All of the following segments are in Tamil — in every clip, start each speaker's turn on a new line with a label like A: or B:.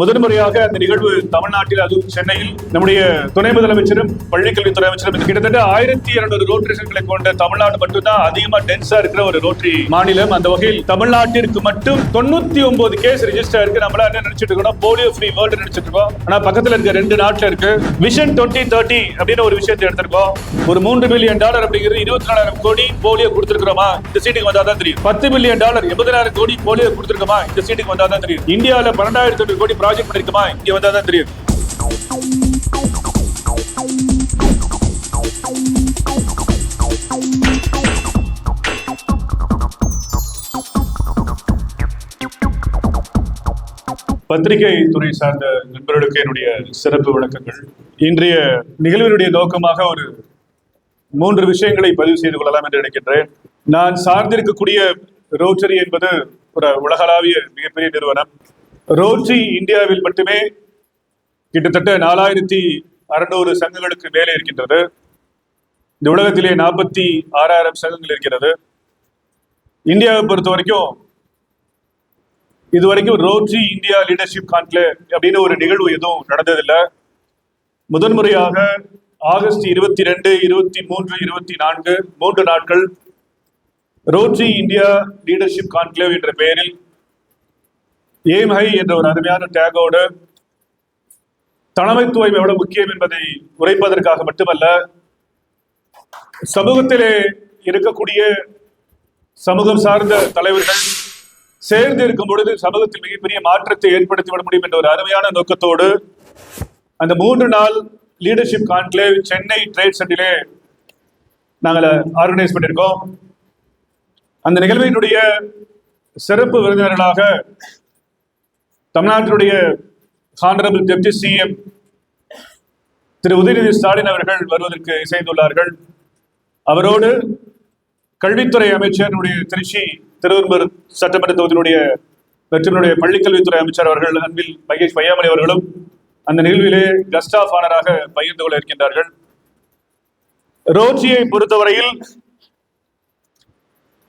A: முதன் முறையாக அந்த நிகழ்வு தமிழ்நாட்டில் அதுவும் சென்னையில் நம்முடைய துணை முதலமைச்சரும் பள்ளிக்கல்வித்துறை அமைச்சரும் கிட்டத்தட்ட ஆயிரத்தி இருநூறு ரோட்டரிகளை கொண்ட தமிழ்நாடு மட்டும்தான் அதிகமா டென்ஸா இருக்கிற ஒரு ரோட்டரி மாநிலம். அந்த வகையில் தமிழ்நாட்டிற்கு மட்டும் தொண்ணூத்தி ஒன்பது கேஸ் ரெஜிஸ்டர் இருக்கு. நம்மள என்ன நினைச்சிட்டு இருக்கோம் போலியோ ஃப்ரீ வேர்ல்டு நினைச்சிட்டு இருக்கோம். ஆனா பக்கத்துல இருக்க ரெண்டு நாட்டுல இருக்கு. விஷன் டுவெண்ட்டி தேர்ட்டி அப்படின்னு ஒரு விஷயத்தை எடுத்திருக்கோம். ஒரு மூன்று பில்லியன் டாலர் அப்படிங்கிறது இருபத்தி நாலாயிரம் கோடி போலியோ கொடுத்திருக்கிறோமா? இந்த சீட்டுக்கு வந்தா தான் தெரியும். பத்து பில்லியன் டாலர் எண்பதாயிரம் கோடி போலியோ கொடுத்திருக்கோமா? இந்த சீட்டுக்கு வந்தா தான் தெரியும். இந்தியாவில பன்னெண்டாயிரத்தி எட்டு கோடி ப்ராஜெக்ட் பண்ணிருக்குமா? இங்க வந்தா தான் தெரியும். பத்திரிகை துறை சார்ந்த நண்பர்களுக்கு என்னுடைய சிறப்பு வணக்கங்கள். இன்றைய நிகழ்வினுடைய நோக்கமாக ஒரு மூன்று விஷயங்களை பதிவு செய்து கொள்ளலாம் என்று நினைக்கின்றேன். நான் சார்ந்திருக்கக்கூடிய ரோட்டரி என்பது ஒரு உலகளாவிய மிகப்பெரிய நிறுவனம். ரோட்டரி இந்தியாவில் மட்டுமே கிட்டத்தட்ட நாலாயிரத்தி அறுநூறு சங்கங்களுக்கு மேலே இருக்கின்றது. இந்த உலகத்திலே நாற்பத்தி ஆறாயிரம் சங்கங்கள் இருக்கிறது. இந்தியாவை பொறுத்த வரைக்கும் இதுவரைக்கும் ரோஜி இந்தியா லீடர்ஷிப் கான்க்ளே அப்படின்னு ஒரு நிகழ்வு எதுவும் நடந்ததில்லை. முதன்முறையாக ஆகஸ்ட் இருபத்தி ரெண்டு இருபத்தி மூன்று இருபத்தி நான்கு மூன்று நாட்கள் ரோட்ரி இந்தியா லீடர்ஷிப் கான்க்ளேவ் என்ற பெயரில் ஏம் ஹை என்ற ஒரு அருமையான டேகோடு தலைமைத்துவம் எவ்வளவு முக்கியம் என்பதை உரைப்பதற்காக மட்டுமல்ல சமூகத்திலே இருக்கக்கூடிய சமூகம் சார்ந்த தலைவர்கள் சேர்ந்து இருக்கும் பொழுது சமூகத்தில் மிகப்பெரிய மாற்றத்தை ஏற்படுத்தி விட முடியும் என்ற ஒரு அருமையான நோக்கத்தோடு அந்த மூன்று நாள் லீடர்ஷிப் கான்க்ளேவ் சென்னை ட்ரேட் சென்டரிலே நாங்கள் ஆர்கனைஸ் பண்ணியிருக்கோம். அந்த நிகழ்வினுடைய சிறப்பு விருந்தினர்களாக தமிழ்நாட்டினுடைய honourable deputy CM Thiru Udhayanidhi Stalin அவர்கள் வருவதற்கு இசைந்துள்ளார்கள். அவரோடு கல்வித்துறை அமைச்சருடைய திருச்சி திருவெரும்பூர் சட்டமன்ற தொகுதியினுடைய வெற்றினுடைய பள்ளிக்கல்வித்துறை அமைச்சர் அவர்கள் அன்பில் மகேஷ் பையாமணி அவர்களும் அந்த நிகழ்விலே கஸ்ட் ஆஃப் ஆனராக பகிர்ந்து கொள்ள இருக்கின்றார்கள். ரோட்ரியை பொறுத்தவரையில்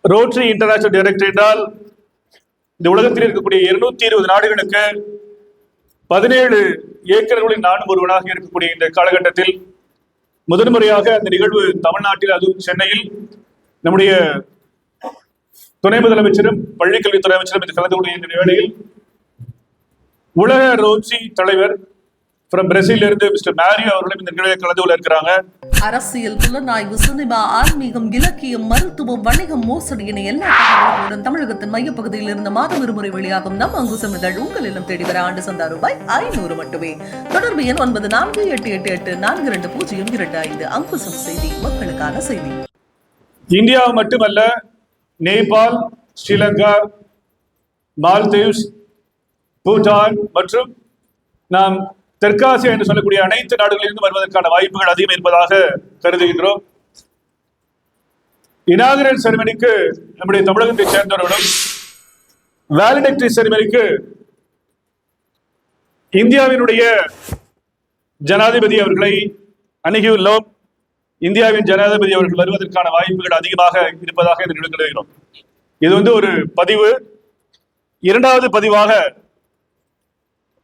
A: ரோட்ரி இன்டர்நேஷனல் டைரக்டர் என்றால் இந்த உலகத்தில் இருக்கக்கூடிய இருநூத்தி இருபது நாடுகளுக்கு பதினேழு ஏக்கர்களின் நானும் ஒருவனாக இருக்கக்கூடிய இந்த காலகட்டத்தில் முதன்முறையாக அந்த நிகழ்வு தமிழ்நாட்டில் அதுவும் சென்னையில். நம்முடைய துணை முதலமைச்சரும் பள்ளிக்கல்வித்துறை அமைச்சரும் இது கலந்து கொள்கிற இந்த வேளையில் உலக ரோட்சி தலைவர் பிரேசில் இருந்து மிஸ்டர் மேரியோ அவர்களும் இந்த நிகழ்வில் கலந்து கொள்ள இருக்கிறாங்க.
B: அரசியல் புலனாய்வு சினிமா ஆன்மீகம் இலக்கியம் மருத்துவம் வணிகம் மோசடி என எல்லா தகவல்களுடன் தமிழகத்தின் மையப்பகுதியில் இருந்து மாதம் இருமுறை வெளியாகும் நம் அங்குசம் இதழ் உங்கள் இல்லம் தேடி வர ஆண்டு சந்தா ரூபாய் ஐநூறு மட்டுமே. தொடர்பு எண் ஒன்பது நான்கு எட்டு எட்டு எட்டு நான்கு இரண்டு பூஜ்ஜியம் இரண்டு ஐந்து. அங்குசம் செய்தி மக்களுக்கான செய்தி.
A: இந்தியா மட்டுமல்ல நேபாள் ஸ்ரீலங்கா மால்தீவ்ஸ் பூட்டான் மற்றும் நாம் தெற்காசியா என்று சொல்லக்கூடிய அனைத்து நாடுகளிலிருந்து வருவதற்கான வாய்ப்புகள் அதிகம் இருப்பதாக கருதுகின்றோம். இனாகரல் செருமனிக்கு நம்முடைய தமிழகத்தை சேர்ந்தவர்களும் வேலிடக்டரி செருமனிக்கு இந்தியாவினுடைய ஜனாதிபதி அவர்களை அணுகியுள்ளோம். இந்தியாவின் ஜனாதிபதி அவர்கள் வருவதற்கான வாய்ப்புகள் அதிகமாக இருப்பதாக இந்த கருதுகிறோம் இது வந்து ஒரு பதிவு. இரண்டாவது பதிவாக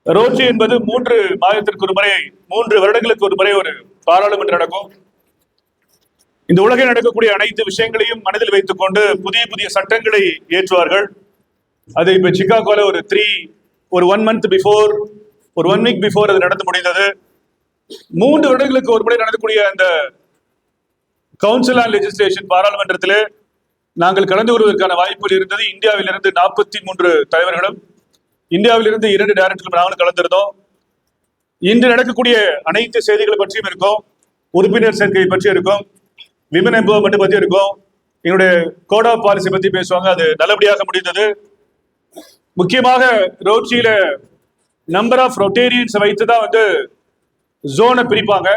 A: ரோட்ரி என்பது மூன்று மாதத்திற்கு ஒரு முறை மூன்று வருடங்களுக்கு ஒரு முறை ஒரு பாராளுமன்றம் நடக்கும். இந்த உலகில் நடக்கக்கூடிய அனைத்து விஷயங்களையும் மனதில் வைத்துக் கொண்டு புதிய புதிய சட்டங்களை ஏற்றுவார்கள். அது இப்போ சிக்காகோல ஒரு த்ரீ ஒரு ஒன் மந்த் பிஃபோர் ஒரு ஒன் வீக் பிஃபோர் அது நடந்து முடிந்தது. மூன்று வருடங்களுக்கு ஒரு முறை நடக்கக்கூடிய அந்த கவுன்சில் ஆன் லெஜிஸ்லேஷன் பாராளுமன்றத்திலே நாங்கள் கலந்து கொள்வதற்கான வாய்ப்புகள் இருந்தது. இந்தியாவிலிருந்து நாற்பத்தி மூன்று தலைவர்களும் இந்தியாவிலிருந்து இரண்டு டேரக்டர்கள் நாங்களும் கலந்திருந்தோம். இன்று நடக்கக்கூடிய அனைத்து செய்திகளை பற்றியும் இருக்கும். உறுப்பினர் சேர்க்கை பற்றி இருக்கும். விமன் எம்பவர்மெண்ட் பற்றி இருக்கும். எங்களுடைய கோட் ஆஃப் பாலிசி பற்றி பேசுவாங்க. அது நல்லபடியாக முடிந்தது. முக்கியமாக ரோட்சியில நம்பர் ஆஃப் ரொட்டேரியன்ஸ் வைத்து தான் வந்து ஜோனை பிரிப்பாங்க.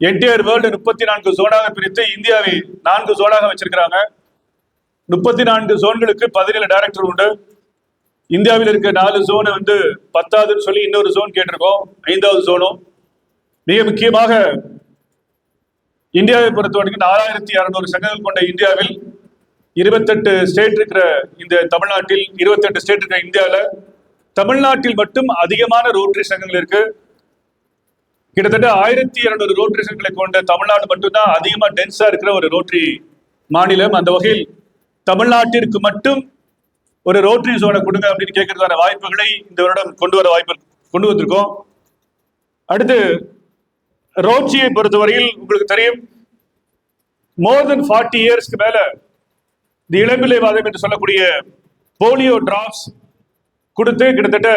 A: என்டையர் வேர்ல்டு முப்பத்தி நான்கு ஜோனாக பிரித்து இந்தியாவை நான்கு ஜோனாக வச்சிருக்கிறாங்க. முப்பத்தி நான்கு ஜோன்களுக்கு பதினேழு டைரக்டர் உண்டு. இந்தியாவில் இருக்க நாலு ஜோனை வந்து பத்தாவதுன்னு சொல்லி இன்னொரு ஜோன் கேட்டிருக்கோம். ஐந்தாவது ஜோனும் மிக முக்கியமாக இந்தியாவை பொறுத்த வரைக்கும் நாலாயிரத்தி அறுநூறு சங்கங்கள் கொண்ட இந்தியாவில் இருபத்தெட்டு ஸ்டேட் இருக்கிற இந்த தமிழ்நாட்டில் இருபத்தெட்டு ஸ்டேட் இருக்கிற இந்தியாவில் தமிழ்நாட்டில் மட்டும் அதிகமான ரோட்டரி சங்கங்கள் இருக்கு. கிட்டத்தட்ட ஆயிரத்தி இரநூறு ரோட்டரி சங்கங்களை கொண்ட தமிழ்நாடு மட்டும்தான் அதிகமாக டென்ஸாக இருக்கிற ஒரு ரோட்டரி மாநிலம். அந்த வகையில் தமிழ்நாட்டிற்கு மட்டும் ஒரு ரோட்டரி சோனை கொடுங்க அப்படின்னு கேட்கறதுக்கான வாய்ப்புகளை இந்த வருடம் கொண்டு வர வாய்ப்பு கொண்டு வந்திருக்கோம். அடுத்து ரோட்ரியை பொறுத்தவரையில் உங்களுக்கு தெரியும் மோர் தென் ஃபார்ட்டி இயர்ஸ்க்கு மேல இந்த இளம்பிள்ளைவாதம் என்று சொல்லக்கூடிய போலியோ டிராப்ஸ் கொடுத்து கிட்டத்தட்ட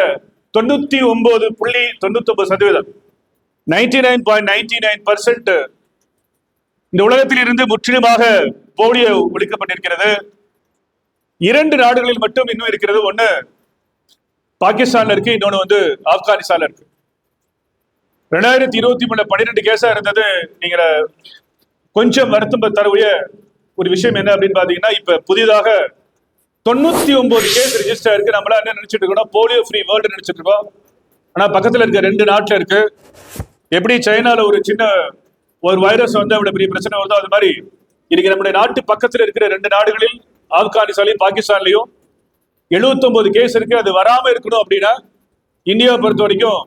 A: தொண்ணூத்தி ஒன்பது புள்ளி தொண்ணூத்தி ஒன்பது சதவீதம். Ninety nine point ninety nine percent இந்த உலகத்தில் இருந்து முற்றிலுமாக போலியோ ஒழிக்கப்பட்டிருக்கிறது. இரண்டு நாடுகளில் மட்டும் இன்னும் இருக்கிறது. ஒண்ணு பாகிஸ்தான்ல இருக்கு இன்னொன்னு வந்து ஆப்கானிஸ்தான்ல இருக்கு. ரெண்டாயிரத்தி இருபத்தி மூணு பன்னிரெண்டு கேஸா இருந்தது. நீங்க கொஞ்சம் வருத்தம் தரக்கூடிய ஒரு விஷயம் என்ன அப்படின்னு பாத்தீங்கன்னா இப்ப புதிதாக தொண்ணூத்தி ஒன்பது கேஸ் ரெஜிஸ்டர் இருக்கு. நம்மளா என்ன நினைச்சிட்டு இருக்கோம் போலியோ ஃப்ரீ வேர்ல்டு நினைச்சிட்டு இருக்கோம். ஆனா பக்கத்துல இருக்க ரெண்டு நாட்டுல இருக்கு. எப்படி சைனால ஒரு சின்ன ஒரு வைரஸ் வந்து அவ்வளவு பெரிய பிரச்சனை வருதோ அது மாதிரி இன்னைக்கு நம்முடைய நாட்டு பக்கத்துல இருக்கிற ரெண்டு நாடுகளில் ஆப்கானிஸ்தான்லையும் பாகிஸ்தான்லையும் எழுபத்தொன்பது கேஸ் இருக்கு. அது வராம இருக்கணும் அப்படின்னா இந்தியாவை பொறுத்த வரைக்கும்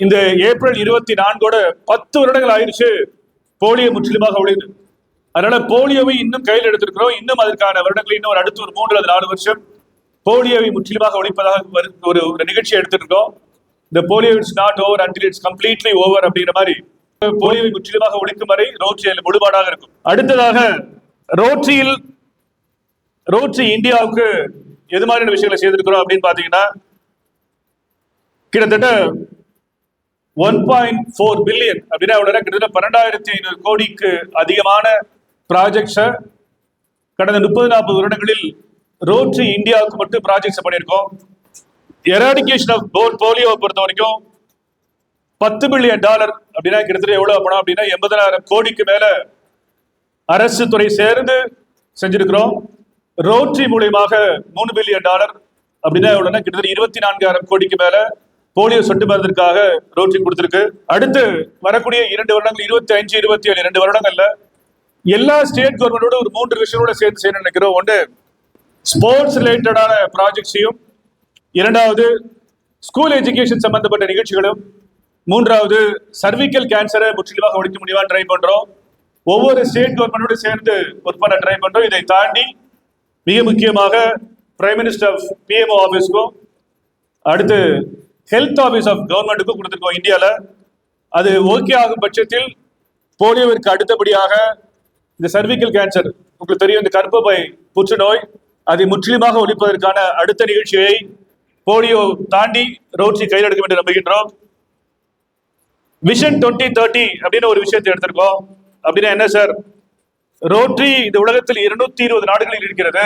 A: இந்த ஏப்ரல் இருபத்தி நான்கோட பத்து வருடங்கள் ஆயிடுச்சு போலியோ முற்றிலுமாக ஒழிந்து அதனால போலியோவை இன்னும் கையில் எடுத்திருக்கிறோம். இன்னும் அதற்கான வருடங்கள் இன்னும் ஒரு அடுத்து ஒரு மூன்று அல்லது நாலு வருஷம் போலியோவை முற்றிலுமாக ஒழிப்பதாக வரு- ஒரு ஒரு நிகழ்ச்சியை எடுத்துட்டு இருக்கோம் இந்த polio it's not over until it's completely over அப்படிங்கிற மாதிரி போலியோவை முற்றிலுமாக ஒழிக்கும் வரை ரோட்ரியில் முழுபாடாக இருக்கும். அடுத்ததாக ரோட்ரியில் ரோட்ரி இந்தியாவுக்கு எது மாதிரியான விஷயங்களை செய்திருக்கிறோம் அப்படின்னு பாத்தீங்கன்னா கிட்டத்தட்ட ஒன் பாயிண்ட் ஃபோர் பில்லியன் அப்படின்னா எவ்வளவு கிட்டத்தட்ட பன்னெண்டாயிரத்தி ஐநூறு கோடிக்கு அதிகமான ப்ராஜெக்ட்ஸை கடந்த முப்பது நாற்பது வருடங்களில் ரோட்ரி இந்தியாவுக்கு மட்டும் ப்ராஜெக்ட்ஸ் பண்ணியிருக்கோம். எராடிகேஷன் ஆஃப் போல் போலியோவை பொறுத்த வரைக்கும் பத்து பில்லியன் டாலர் அப்படின்னா கிட்டத்தட்ட எவ்வளவு பணம் அப்படின்னா எண்பதனாயிரம் கோடிக்கு மேல அரசு துறை சேர்ந்து செஞ்சிருக்கிறோம். ரோட்ரி மூலியமாக மூணு பில்லியன் டாலர் அப்படின்னா உடனே கிட்டத்தட்ட இருபத்தி நான்காயிரம் கோடிக்கு மேல போலியோ சொட்டு மருந்திற்காக ரோட்ரி கொடுத்துருக்கு. அடுத்து வரக்கூடிய இரண்டு வருடங்கள் இருபத்தி அஞ்சு இருபத்தி ஏழு இரண்டு வருடங்கள்ல எல்லா ஸ்டேட் கவர்மெண்டோட ஒரு மூன்று விஷயங்களோட சேர்த்து செய்ய நினைக்கிறோம். ஒன்று ஸ்போர்ட்ஸ் ரிலேட்டடான ப்ராஜெக்ட்ஸையும் இரண்டாவது ஸ்கூல் எஜுகேஷன் சம்பந்தப்பட்ட நிகழ்ச்சிகளும் மூன்றாவது சர்விக்கல் கேன்சரை முற்றிலுமாக ஒழிக்க முடியுமா ட்ரை பண்றோம். ஒவ்வொரு ஸ்டேட் கவர்மெண்டோட சேர்ந்து ஒர்க் பண்ண ட்ரை பண்றோம். இதை தாண்டி மிக முக்கியமாக பிரைம் மினிஸ்டர் பிஎம்ஓ ஆஃபீஸ்க்கும் அடுத்து ஹெல்த் ஆஃபீஸ் ஆஃப் கவர்மெண்ட்டுக்கும் கொடுத்துருக்கோம் இந்தியாவில் அது ஓகே ஆகும் பட்சத்தில் போலியோவிற்கு அடுத்தபடியாக இந்த சர்விக்கல் கேன்சர் உங்களுக்கு தெரியும் இந்த கர்ப்பப்பை புற்றுநோய் அதை முற்றிலுமாக ஒழிப்பதற்கான அடுத்த நிகழ்ச்சியை போலியோ தாண்டி ரோட்சி கையில் எடுக்கும் என்று நம்புகின்றோம். விஷன் டுவெண்ட்டி தேர்ட்டி அப்படின்னு ஒரு விஷயத்தை எடுத்திருக்கோம். அப்படின்னா என்ன சார் ரோட்ரி இந்த உலகத்தில் இருநூத்தி இருபது நாடுகளில் இருக்கிறது.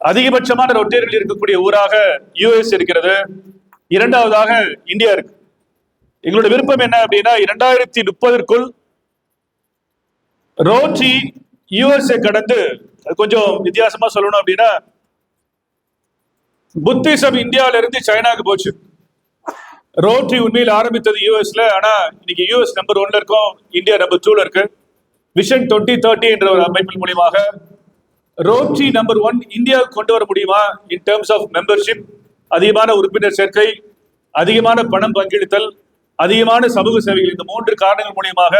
A: அதிகபட்சமான ரொட்டேரியர்கள் இருக்கக்கூடிய ஊராக யுஎஸ் இருக்கிறது. இரண்டாவதாக இந்தியா இருக்கு. எங்களோட விருப்பம் என்ன அப்படின்னா இரண்டாயிரத்தி முப்பதற்குள் ரோட்ரி யுஎஸ்ஏ கடந்து அது கொஞ்சம் வித்தியாசமா சொல்லணும் அப்படின்னா புத்திசம் இந்தியாவில இருந்து சைனாக்கு போச்சு. ரோட்ரி உண்மையில் ஆரம்பித்தது யூஎஸ்ல ஆனா இன்னைக்கு யூஎஸ் நம்பர் ஒன்ல இருக்கும் இந்தியா நம்பர் டூல இருக்கு. விஷன் டுவெண்ட்டி தேர்ட்டி என்ற ஒரு அமைப்பின் மூலியமாக ரோட்ரி நம்பர் ஒன் இந்தியாவுக்கு கொண்டு வர முடியுமா? இன் டேர்ம்ஸ் ஆஃப் மெம்பர்ஷிப் அதிகமான உறுப்பினர் சேர்க்கை அதிகமான பணம் பங்கெடுத்தல் அதிகமான சமூக சேவைகள் இந்த மூன்று காரணங்கள் மூலியமாக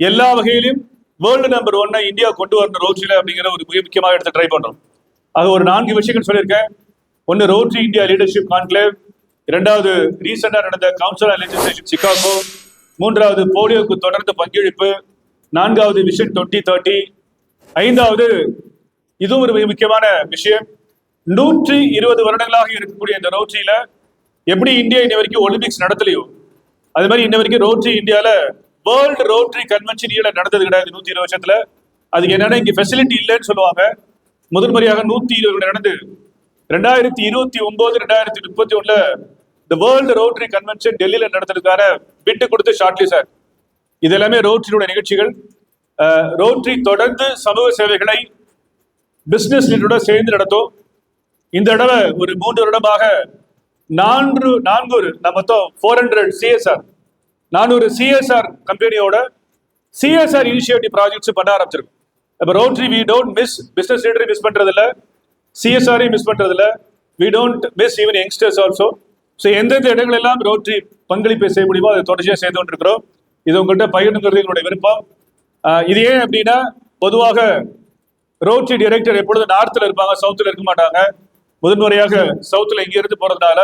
A: எல்லா வகையிலும் வேர்ல்டு நம்பர் ஒன்னை இந்தியா கொண்டு வரணும் ரோட்ரியில் அப்படிங்கிற ஒரு மிக முக்கியமாக எடுத்து ட்ரை பண்ணுறோம் ஆக ஒரு நான்கு விஷயங்கள் சொல்லியிருக்கேன். ஒன்று ரோட்ரி இந்தியா லீடர்ஷிப் கான்க்ளேவ் இரண்டாவது ரீசெண்டாக நடந்த கவுன்சில் ஆன் லெஜிஸ்லேஷன் சிகாகோ மூன்றாவது போலியோக்கு தொடர்ந்து பங்கெடுப்பு நான்காவது விஷன் டுவெண்ட்டி தேர்ட்டி ஐந்தாவது இதுவும் ஒரு முக்கியமான விஷயம். நூற்றி இருபது வருடங்களாக இருக்கக்கூடிய இந்த ரோட்ரியில எப்படி இந்தியா இன்ன வரைக்கும் ஒலிம்பிக்ஸ் நடத்தலையோ அது மாதிரி இன்ன வரைக்கும் ரோட்ரி இந்தியாவில் வேர்ல்டு ரோட்ரி கன்வென்ஷன் ஈழ நடந்தது கிடையாது நூத்தி இருபது வருஷத்துல. அதுக்கு என்னன்னா இங்க ஃபெசிலிட்டி இல்லைன்னு சொல்லுவாங்க. முதன்முறையாக நூத்தி இருபது நடந்து ரெண்டாயிரத்தி இருபத்தி ஒன்பது ரெண்டாயிரத்தி முப்பத்தி ஒண்ணுல இந்த வேர்ல்டு ரோட்ரி கன்வென்ஷன் டெல்லியில நடத்துறதுக்கான பிட்டு கொடுத்து ஷார்ட்லி சார். இது எல்லாமே ரோட்ரியினுடைய நிகழ்ச்சிகள் ரோட்ரி தொடர்ந்து சமூக சேவைகளை பிஸ்னஸ் லீடரோட சேர்ந்து நடத்தும். இந்த தடவை ஒரு மூன்று வருடமாக நான்கு நான்கு ஒரு நான் மொத்தம் ஃபோர் ஹண்ட்ரட் சிஎஸ்ஆர் நானூறு சிஎஸ்ஆர் கம்பெனியோட சிஎஸ்ஆர் இனிஷியேட்டிவ் ப்ராஜெக்ட்ஸ் பண்ண ஆரம்பிச்சிருக்கும். இப்போ Rotary we don't miss business லீடரை miss பண்ணுறதில்ல சிஎஸ்ஆரையும் மிஸ் பண்ணுறதில்ல we don't miss even youngsters also so எந்தெந்த இடங்கள் எல்லாம் ரோட்ரி பங்களிப்பை செய்ய முடியுமோ அதை தொடர்ச்சியாக செய்து கொண்டிருக்கிறோம். இது உங்கள்கிட்ட பகிர்ந்துங்கிறது எங்களுடைய விருப்பம். இது ஏன் அப்படின்னா பொதுவாக ரோட்டரி டைரக்டர் எப்பொழுதும் நார்த்தில் இருப்பாங்க சவுத்தில் இருக்க மாட்டாங்க. முதன்முறையாக சவுத்தில் இருந்து போகிறதுனால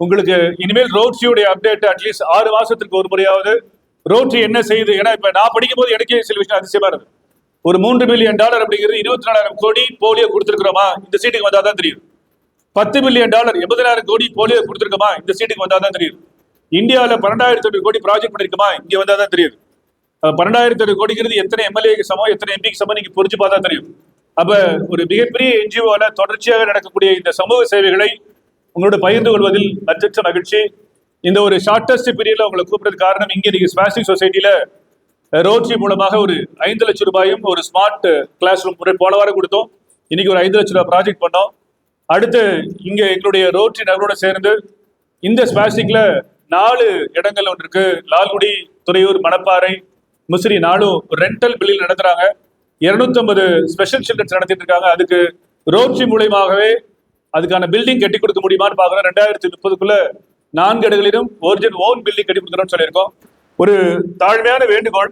A: உங்களுக்கு இனிமேல் ரோட்ரியுடைய அப்டேட் அட்லீஸ்ட் ஆறு மாதத்துக்கு ஒரு முறையாவது ரோட்ரி என்ன செய்யுது ஏன்னா இப்போ நான் படிக்கும் போது எனக்கே சில விஷயம் அதிசயமா இருக்கு ஒரு மூன்று மில்லியன் டாலர் அப்படிங்கிறது இருபத்தி நாலாயிரம் கோடி போலியோ கொடுத்துருக்கிறோமா? இந்த சீட்டுக்கு வந்தால் தான் தெரியும். பத்து மில்லியன் டாலர் எண்பதாயிரம் கோடி போலியோ கொடுத்துருக்கோமா இந்த சீட்டுக்கு வந்தால் தான் தெரியும். இந்தியாவில் பன்னெண்டாயிரத்தி எட்டு கோடி ப்ராஜெக்ட் பண்ணிருக்கமா? இங்கே வந்தால் தான் தெரியுது பன்னெண்டாயிரத்தி எட்டு கோடிங்கிறது எத்தனை எம்எல்ஏக்கு சமம் எத்தனை எம்பிக்கு சமம் நீங்கள் புரிஞ்சு பார்த்தா தெரியும். அப்போ ஒரு மிகப்பெரிய என்ஜிஓவில் தொடர்ச்சியாக நடக்கக்கூடிய இந்த சமூக சேவைகளை உங்களோட பகிர்ந்து கொள்வதில் அச்சற்ற மகிழ்ச்சி. இந்த ஒரு ஷார்டஸ்ட் பீரியடில் உங்களை கூப்பிட்றது காரணம் இங்கே நீங்கள் ஸ்பாஸ்டிக் சொசைட்டியில் ரோட்ரி மூலமாக ஒரு ஐந்து லட்சம் ரூபாயும் ஒரு ஸ்மார்ட் கிளாஸ் ரூம் போன வாரம் கொடுத்தோம். இன்னைக்கு ஒரு ஐந்து லட்சம் ரூபாய் ப்ராஜெக்ட் பண்ணோம். அடுத்து இங்கே எங்களுடைய ரோட்ரி நகரோட சேர்ந்து இந்த ஸ்பாஸ்டிக்ல நாலு இடங்கள் ஒன்று இருக்கு. லால்குடி துறையூர் மணப்பாறை முசிறி நாளும் ரெண்டல் பில்லில் நடத்துறாங்க. 250 ஸ்பெஷல் சில்ட்ரன்ஸ் நடத்திட்டு இருக்காங்க. அதுக்கு ரோட்ரி மூலியமாகவே அதுக்கான பில்டிங் கட்டி கொடுக்க முடியுமான்னு பாக்குறோம் ரெண்டாயிரத்தி முப்பதுக்குள்ள நான்கு இடங்களிலும் ஒரிஜினல் ஓன் பில்டிங் கட்டி கொடுக்குறோம்னு சொல்லியிருக்கோம். ஒரு தாழ்மையான வேண்டுகோள்.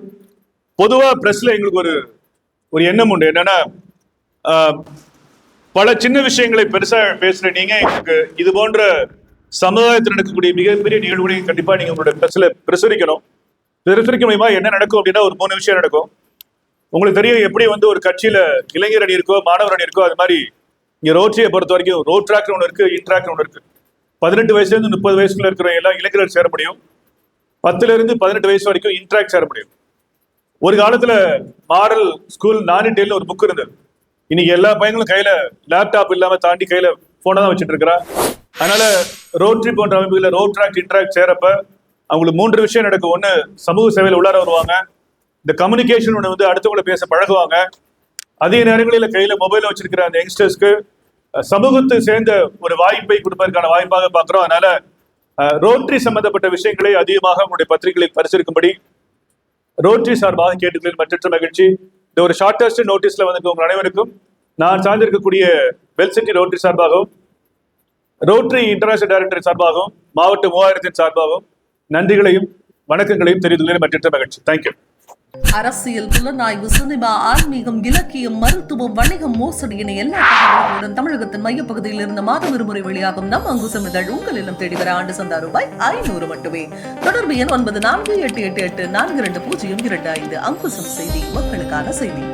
A: பொதுவா பிரஸ்ல எங்களுக்கு ஒரு ஒரு எண்ணம் உண்டு. என்னன்னா பல சின்ன விஷயங்களை பெருசா பேசுற நீங்க எங்களுக்கு இது போன்ற சமுதாயத்தில் நடக்கக்கூடிய மிகப்பெரிய நிகழ்வுகளையும் கண்டிப்பாக நீங்கள் உங்களோட பிரஸ்ல பிரசுரிக்கணும். பிரசுரிக்க மூலியமா என்ன நடக்கும் அப்படின்னா ஒரு மூணு விஷயம் நடக்கும். உங்களுக்கு தெரியும் எப்படி வந்து ஒரு கட்சியில இளைஞர் அணி இருக்கோ மாணவர் அணி இருக்கோ அது மாதிரி இங்கே ரோட்ரியை பொறுத்த வரைக்கும் ரோட் ட்ராக் ஒன்று இருக்கு இன்ட்ராக் ஒன்று இருக்கு. பதினெட்டு வயசுலேருந்து முப்பது வயசுல இருக்கிற எல்லாம் இளைஞர்கள் சேர முடியும். பத்துல இருந்து பதினெட்டு வயசு வரைக்கும் இன்ட்ராக்ட் சேர முடியும். ஒரு காலத்துல மாடல் ஸ்கூல் நானிட்டேல்னு ஒரு புக் இருந்தது. இன்னைக்கு எல்லா பையங்களும் கையில லேப்டாப் இல்லாம தாண்டி கையில போனை தான் வச்சுட்டு இருக்கிறா. அதனால ரோட்ரி போன்ற அமைப்புகளை ரோட் ட்ராக் இன்ட்ராக்ட் சேரப்ப அவங்களுக்கு மூன்று விஷயம் நடக்கும். ஒன்று சமூக சேவையில் உள்ளார வருவாங்க. இந்த கம்யூனிகேஷன் ஒன்று வந்து அடுத்தவங்களை பேச பழகுவாங்க. அதே நேரங்களில் கையில் மொபைல் வச்சிருக்கிற அந்த யங்ஸ்டர்ஸ்க்கு சமூகத்தை சேர்ந்த ஒரு வாய்ப்பை கொடுப்பதற்கான வாய்ப்பாக பார்க்குறோம். அதனால ரோட்ரி சம்பந்தப்பட்ட விஷயங்களை அதிகமாக உங்களுடைய பத்திரிகைகளை பரிசீலிக்கும்படி ரோட்ரி சார்பாக கேட்டுக்கிறேன் மற்றற்ற மகிழ்ச்சி. இந்த ஒரு ஷார்டஸ்ட் நோட்டீஸ்ல வந்து உங்கள் அனைவருக்கும் நான் சார்ந்திருக்கக்கூடிய வெல் சிட்டி சார்பாகவும் ரோட்டரி இன்டர்நேஷனல் டைரக்டர் சார்பாகவும் மாவட்ட மூவாயிரத்தின் சார்பாகவும் நன்றிகளையும் வணக்கங்களையும் தெரிவித்துள்ளேன். மற்ற மகிழ்ச்சி. தேங்க்யூ
B: அரசியல் புலனாய்வு சினிமா ஆன்மீகம் இலக்கியம் மருத்துவம் வணிகம் மோசடி என எல்லா தகவல்களுடன் தமிழகத்தின் மையப்பகுதியில் இருந்த மாத விடுமுறை வெளியாகும் நம் அங்குசம் இதழ் உங்கள் இல்லம் தேடி வர ஆண்டு சந்தா ரூபாய் ஐநூறு மட்டுமே. தொடர்பு எண் ஒன்பது நான்கு எட்டு எட்டு எட்டு நான்கு இரண்டு பூஜ்ஜியம் இரண்டு ஐந்து. அங்குசம் செய்தி மக்களுக்கான செய்தி.